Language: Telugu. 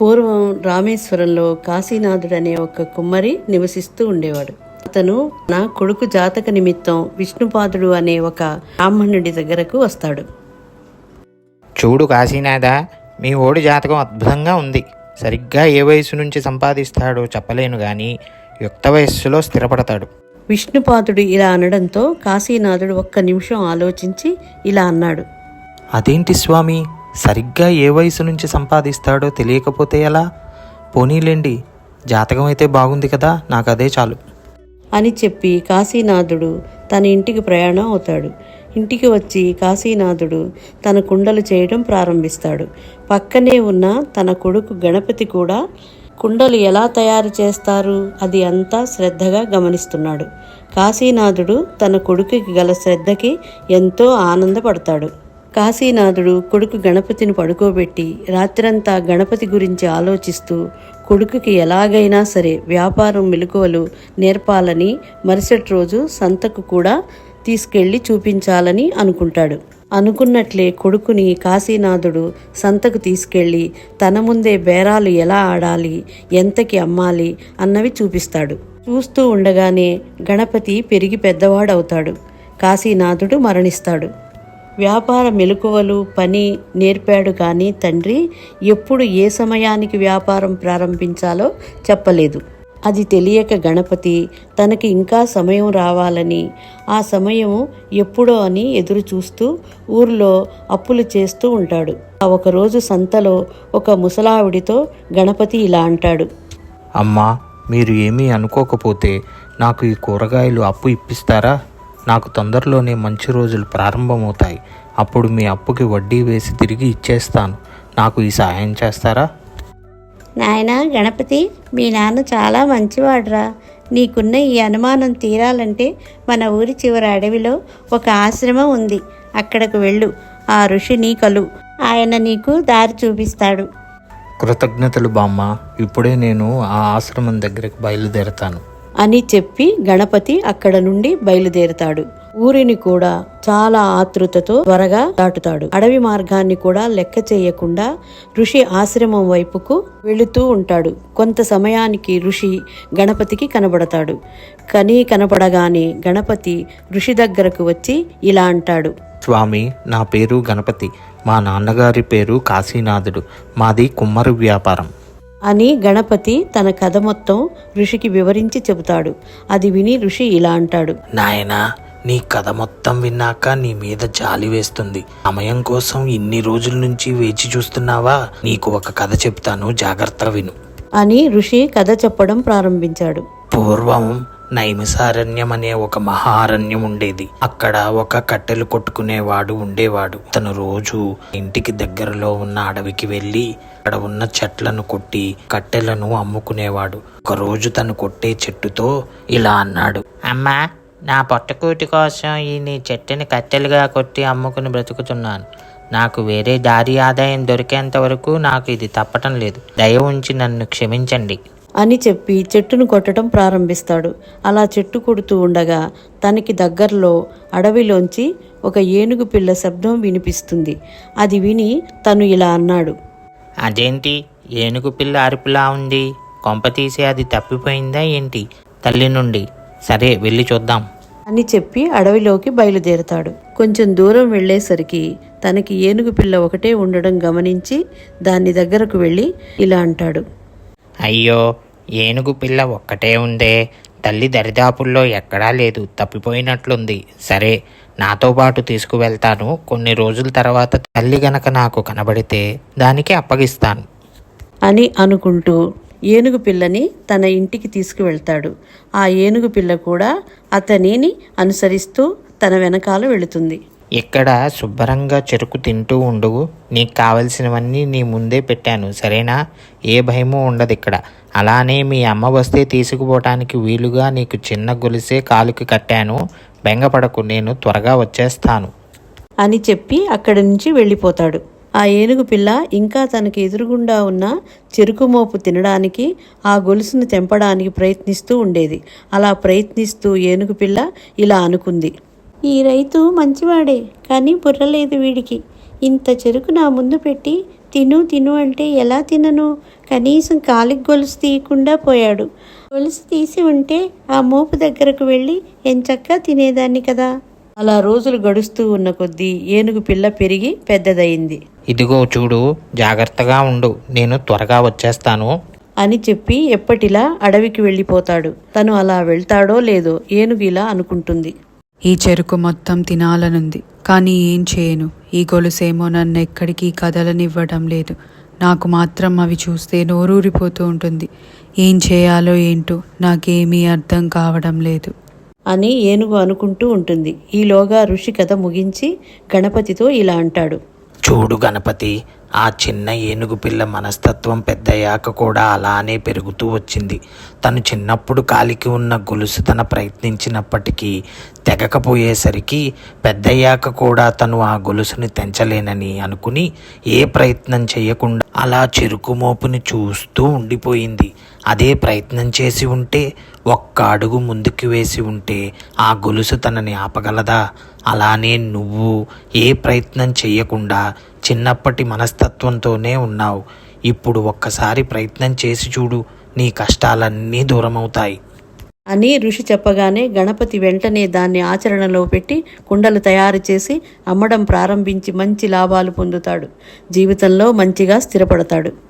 పూర్వం రామేశ్వరంలో కాశీనాథుడు అనే ఒక కుమ్మరి నివసిస్తూ ఉండేవాడు. అతను నా కొడుకు జాతక నిమిత్తం విష్ణుపాదుడు అనే ఒక బ్రాహ్మణుడి దగ్గరకు వస్తాడు. చూడు కాశీనాథ మీ ఓడి జాతకం అద్భుతంగా ఉంది. సరిగ్గా ఏ వయసు నుంచి సంపాదిస్తాడో చెప్పలేను కానీ యుక్త వయస్సులో స్థిరపడతాడు. విష్ణుపాదుడు ఇలా అనడంతో కాశీనాథుడు ఒక్క నిమిషం ఆలోచించి ఇలా అన్నాడు. అదేంటి స్వామి? సరిగ్గా ఏ వయసు నుంచి సంపాదిస్తాడో తెలియకపోతే ఎలా? పోనీలేండి జాతకం అయితే బాగుంది కదా నాకు అదే చాలు. అని చెప్పి కాశీనాథుడు తన ఇంటికి ప్రయాణం అవుతాడు. ఇంటికి వచ్చి కాశీనాథుడు తన కుండలు చేయడం ప్రారంభిస్తాడు. పక్కనే ఉన్న తన కొడుకు గణపతి కూడా కుండలు ఎలా తయారు చేస్తారు? అది అంతా శ్రద్ధగా గమనిస్తున్నాడు. కాశీనాథుడు తన కొడుకుకి గల శ్రద్ధకి ఎంతో ఆనందపడతాడు. కాశీనాథుడు కొడుకు గణపతిని పడుకోబెట్టి రాత్రంతా గణపతి గురించి ఆలోచిస్తూ కొడుకుకి ఎలాగైనా సరే వ్యాపారం మెలకువలు నేర్పాలని మరుసటి రోజు సంతకు కూడా తీసుకెళ్ళి చూపించాలని అనుకుంటాడు. అనుకున్నట్లే కొడుకుని కాశీనాథుడు సంతకు తీసుకెళ్ళి తన ముందే బేరాలు ఎలా ఆడాలి ఎంతకి అమ్మాలి అన్నవి చూపిస్తాడు. చూస్తూ ఉండగానే గణపతి పెరిగి పెద్దవాడవుతాడు. కాశీనాథుడు మరణిస్తాడు. వ్యాపార మెలకువలు పని నేర్పాడు కానీ తండ్రి ఎప్పుడు ఏ సమయానికి వ్యాపారం ప్రారంభించాలో చెప్పలేదు. అది తెలియక గణపతి తనకి ఇంకా సమయం రావాలని ఆ సమయం ఎప్పుడో అని ఎదురు చూస్తూ ఊర్లో అప్పులు చేస్తూ ఉంటాడు. ఆ ఒకరోజు సంతలో ఒక ముసలావిడితో గణపతి ఇలా అంటాడు. అమ్మా మీరు ఏమీ అనుకోకపోతే నాకు ఈ కూరగాయలు అప్పు ఇప్పిస్తారా? నాకు తొందరలోనే మంచి రోజులు ప్రారంభమవుతాయి. అప్పుడు మీ అప్పుకి వడ్డీ వేసి తిరిగి ఇచ్చేస్తాను. నాకు ఈ సహాయం చేస్తారా? నాయనా గణపతి మీ నాన్న చాలా మంచివాడురా. నీకున్న ఈ అనుమానం తీరాలంటే మన ఊరి చివరి అడవిలో ఒక ఆశ్రమం ఉంది. అక్కడకు వెళ్ళు. ఆ ఋషిని కలు ఆయన నీకు దారి చూపిస్తాడు. కృతజ్ఞతలు బామ్మ. ఇప్పుడే నేను ఆ ఆశ్రమం దగ్గరికి బయలుదేరతాను. అని చెప్పి గణపతి అక్కడ నుండి బయలుదేరుతాడు. ఊరిని కూడా చాలా ఆతృతతో త్వరగా దాటుతాడు. అడవి మార్గాన్ని కూడా లెక్క చేయకుండా ఋషి ఆశ్రమం వైపుకు వెళుతూ ఉంటాడు. కొంత సమయానికి ఋషి గణపతికి కనబడతాడు. కనీ కనపడగానే గణపతి ఋషి దగ్గరకు వచ్చి ఇలా అంటాడు. స్వామి నా పేరు గణపతి. మా నాన్నగారి పేరు కాశీనాథుడు. మాది కుమ్మరు వ్యాపారం. అని గణపతి తన కథ మొత్తం ఋషికి వివరించి చెబుతాడు. అది విని ఋషి ఇలా అంటాడు. నాయనా నీ కథ మొత్తం విన్నాక నీ మీద జాలి వేస్తుంది. సమయం కోసం ఇన్ని రోజుల నుంచి వేచి చూస్తున్నావా? నీకు ఒక కథ చెప్తాను జాగ్రత్తగా విను. అని ఋషి కథ చెప్పడం ప్రారంభించాడు. పూర్వం నైమిసారణ్యం అనే ఒక మహారణ్యం ఉండేది. అక్కడ ఒక కట్టెలు కొట్టుకునేవాడు ఉండేవాడు. తను రోజు ఇంటికి దగ్గరలో ఉన్న అడవికి వెళ్ళి అక్కడ ఉన్న చెట్లను కొట్టి కట్టెలను అమ్ముకునేవాడు. ఒక రోజు తను కొట్టే చెట్టుతో ఇలా అన్నాడు. అమ్మా నా పొట్టకూటి కోసం ఈ నీ చెట్టుని కట్టెలుగా కొట్టి అమ్ముకుని బ్రతుకుతున్నాను. నాకు వేరే దారి ఆదాయం దొరికేంత వరకు నాకు ఇది తప్పటం లేదు. దయ ఉంచి నన్ను క్షమించండి. అని చెప్పి చెట్టును కొట్టడం ప్రారంభిస్తాడు. అలా చెట్టు కొడుతూ ఉండగా తనకి దగ్గరలో అడవిలోంచి ఒక ఏనుగు పిల్ల శబ్దం వినిపిస్తుంది. అది విని తను ఇలా అన్నాడు. అదేంటి? ఏనుగు పిల్ల అరుపులా ఉంది. కొంప తీసి అది తప్పిపోయిందా ఏంటి? తల్లి నుండి. సరే వెళ్ళి చూద్దాం. అని చెప్పి అడవిలోకి బయలుదేరతాడు. కొంచెం దూరం వెళ్ళేసరికి తనకి ఏనుగు పిల్ల ఒకటే ఉండడం గమనించి దాని దగ్గరకు వెళ్ళి ఇలా అంటాడు. అయ్యో ఏనుగు పిల్ల ఒక్కటే ఉందే. తల్లి దరిదాపుల్లో ఎక్కడా లేదు తప్పిపోయినట్లుంది. సరే నాతో పాటు తీసుకువెళ్తాను. కొన్ని రోజుల తర్వాత తల్లి గనక నాకు కనబడితే దానికి అప్పగిస్తాను. అని అనుకుంటూ ఏనుగు పిల్లని తన ఇంటికి తీసుకువెళ్తాడు. ఆ ఏనుగు పిల్ల కూడా అతనిని అనుసరిస్తూ తన వెనకాల వెళుతుంది. ఇక్కడ శుభ్రంగా చెరుకు తింటూ ఉండు నీకు కావలసినవన్నీ నీ ముందే పెట్టాను. సరేనా? ఏ భయము ఉండదు ఇక్కడ. అలానే మీ అమ్మ వస్తే తీసుకుపోవటానికి వీలుగా నీకు చిన్న గొలిసే కాలుకి కట్టాను. బెంగపడకు నేను త్వరగా వచ్చేస్తాను. అని చెప్పి అక్కడి నుంచి వెళ్ళిపోతాడు. ఆ ఏనుగు పిల్ల ఇంకా తనకి ఎదురుగుండా ఉన్న చెరుకు మోపు తినడానికి ఆ గొలుసును తెంపడానికి ప్రయత్నిస్తూ ఉండేది. అలా ప్రయత్నిస్తూ ఏనుగు పిల్ల ఇలా అనుకుంది. ఈ రైతు మంచివాడే కానీ బుర్రలేదు వీడికి. ఇంత చెరుకు నా ముందు పెట్టి తిను తిను అంటే ఎలా తినను? కనీసం కాలికి గొలుసు తీయకుండా పోయాడు. గొలుసు తీసి ఉంటే ఆ మోపు దగ్గరకు వెళ్ళి ఎంచక్కా తినేదాన్ని కదా. అలా రోజులు గడుస్తూ ఉన్న కొద్దీ ఏనుగు పిల్ల పెరిగి పెద్దదయింది. ఇదిగో చూడు జాగ్రత్తగా ఉండు నేను త్వరగా వచ్చేస్తాను. అని చెప్పి ఎప్పటిలా అడవికి వెళ్ళిపోతాడు. తను అలా వెళ్తాడో లేదో ఏనుగు ఇలా అనుకుంటుంది. ఈ చెరుకు మొత్తం తినాలనుంది కానీ ఏం చేయను. ఈ గొలుసేమో నన్ను ఎక్కడికి కదలనివ్వడం లేదు. నాకు మాత్రం అవి చూస్తే నోరూరిపోతూ ఉంటుంది. ఏం చేయాలో ఏంటో నాకేమీ అర్థం కావడం లేదు. అని ఏనుగు అనుకుంటూ ఉంటుంది. ఈలోగా ఋషి కథ ముగించి గణపతితో ఇలా అంటాడు. చూడు గణపతి ఆ చిన్న ఏనుగు పిల్ల మనస్తత్వం పెద్దయ్యాక కూడా అలానే పెరుగుతూ వచ్చింది. తను చిన్నప్పుడు కాలికి ఉన్న గొలుసు తన ప్రయత్నించినప్పటికీ తెగకపోయేసరికి పెద్దయ్యాక కూడా తను ఆ గొలుసుని తెంచలేనని అనుకుని ఏ ప్రయత్నం చేయకుండా అలా చెరుకు మోపుని చూస్తూ ఉండిపోయింది. అదే ప్రయత్నం చేసి ఉంటే ఒక్క అడుగు ముందుకు వేసి ఉంటే ఆ గొలుసు తనని ఆపగలదా? అలానే నువ్వు ఏ ప్రయత్నం చెయ్యకుండా చిన్నప్పటి మనస్తత్వంతోనే ఉన్నావు. ఇప్పుడు ఒక్కసారి ప్రయత్నం చేసి చూడు నీ కష్టాలన్నీ దూరమవుతాయి. అని ఋషి చెప్పగానే గణపతి వెంటనే దాన్ని ఆచరణలో పెట్టి కుండలు తయారు చేసి అమ్మడం ప్రారంభించి మంచి లాభాలు పొందుతాడు. జీవితంలో మంచిగా స్థిరపడతాడు.